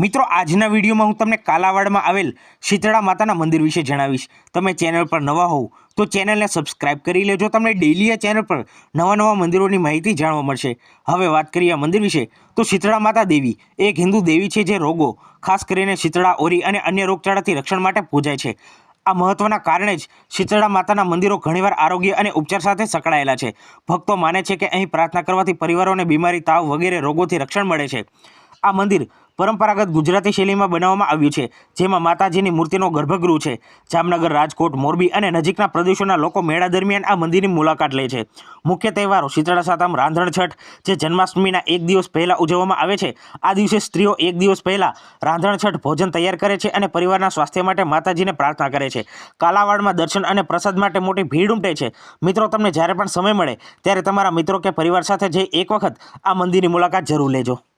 મિત્રો, આજના વિડીયોમાં હું તમને કાલાવાડમાં આવેલ શીતળા માતાના મંદિર વિશે જણાવીશ. તમે ચેનલ પર નવા હોવ તો ચેનલને સબસ્ક્રાઇબ કરી લેજો. તમને ડેલી આ ચેનલ પર નવા નવા મંદિરોની માહિતી જાણવા મળશે. હવે વાત કરીએ આ મંદિર વિશે, તો શીતળા માતા દેવી, એક હિન્દુ દેવી છે જે રોગો, ખાસ કરીને શીતળા, ઓરી અને અન્ય રોગચાળાથી રક્ષણ માટે પૂજાય છે. આ મહત્વના કારણે જ શીતળા માતાના મંદિરો ઘણીવાર આરોગ્ય અને ઉપચાર સાથે સંકળાયેલા છે. ભક્તો માને છે કે અહીં પ્રાર્થના કરવાથી પરિવારોને બીમારી, તાવ વગેરે રોગોથી રક્ષણ મળે છે. આ મંદિર પરંપરાગત ગુજરાતી શૈલીમાં બનાવવામાં આવ્યું છે, જેમાં માતાજીની મૂર્તિનો ગર્ભગૃહ છે. જામનગર રાજકોટ, મોરબી અને નજીકના પ્રદેશોના લોકો મેળા દરમિયાન આ મંદિરની મુલાકાત લે છે. મુખ્ય તહેવારો શીતળા સાતમ, રાંધણ છઠ, જે જન્માષ્ટમીના એક દિવસ પહેલાં ઉજવવામાં આવે છે. આ દિવસે સ્ત્રીઓ એક દિવસ પહેલાં રાંધણ છઠ ભોજન તૈયાર કરે છે અને પરિવારના સ્વાસ્થ્ય માટે માતાજીને પ્રાર્થના કરે છે. કાલાવાડમાં દર્શન અને પ્રસાદ માટે મોટી ભીડ ઉમટે છે. મિત્રો, તમને જ્યારે પણ સમય મળે, ત્યારે તમારા મિત્રો કે પરિવાર સાથે જઈ એક વખત આ મંદિરની મુલાકાત જરૂર લેજો.